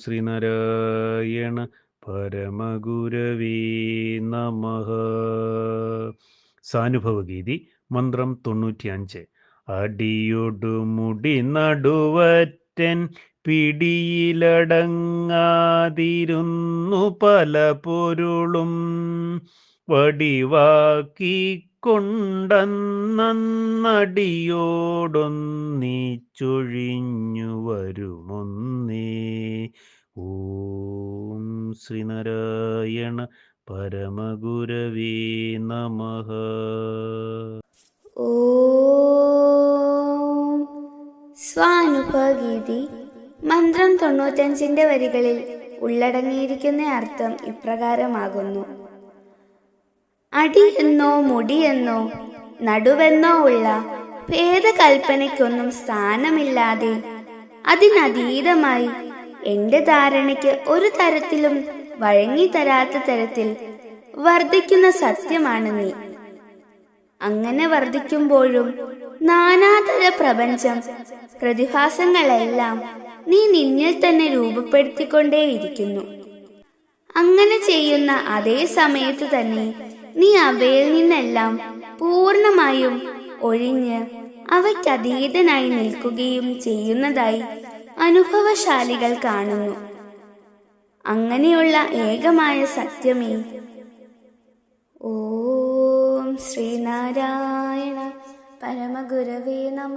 ശ്രീനാരായണ പരമഗുരവീ നമ. സാനുഭവഗീതി മന്ത്രം തൊണ്ണൂറ്റിയഞ്ച്. അടിയൊടുമുടി നടുവറ്റൻ പിടിയിലടങ്ങാതിരുന്നു പല പൊരുളും വടിവാക്കിക്കൊണ്ടെന്നടിയോടൊന്നിച്ചൊഴിഞ്ഞു വരുമൊന്നേ. ഓം ശ്രീനാരായണ പരമഗുരവേ നമ. ഓം സ്വാനുഭവഗീതി മന്ത്രം തൊണ്ണൂറ്റഞ്ചിന്റെ വരികളിൽ ഉള്ളടങ്ങിയിരിക്കുന്ന അർത്ഥം ഇപ്രകാരമാകുന്നു. അടിയെന്നോ മുടിയെന്നോ നടുവെന്നോ ഉള്ള ഭേദകൽപ്പനയ്ക്കൊന്നും സ്ഥാനമില്ലാതെ അതിനതീതമായി എന്റെ ധാരണയ്ക്ക് ഒരു തരത്തിലും വഴങ്ങി തരാത്ത തരത്തിൽ വർദ്ധിക്കുന്ന സത്യമാണ് നീ. അങ്ങനെ വർദ്ധിക്കുമ്പോഴും നാനാതര പ്രപഞ്ചം പ്രതിഭാസങ്ങളെല്ലാം നീ നിന്നിൽ തന്നെ രൂപപ്പെടുത്തിക്കൊണ്ടേയിരിക്കുന്നു. അങ്ങനെ ചെയ്യുന്ന അതേ സമയത്ത് തന്നെ നീ അവയിൽ നിന്നെല്ലാം പൂർണമായും ഒഴിഞ്ഞ് അവയ്ക്കതീതനായി നിൽക്കുകയും ചെയ്യുന്നതായി അനുഭവശാലികൾ കാണുന്നു. അങ്ങനെയുള്ള ഏകമായ സത്യമേ. ഓം ശ്രീനാരായണ പരമഗുരവേ നമ.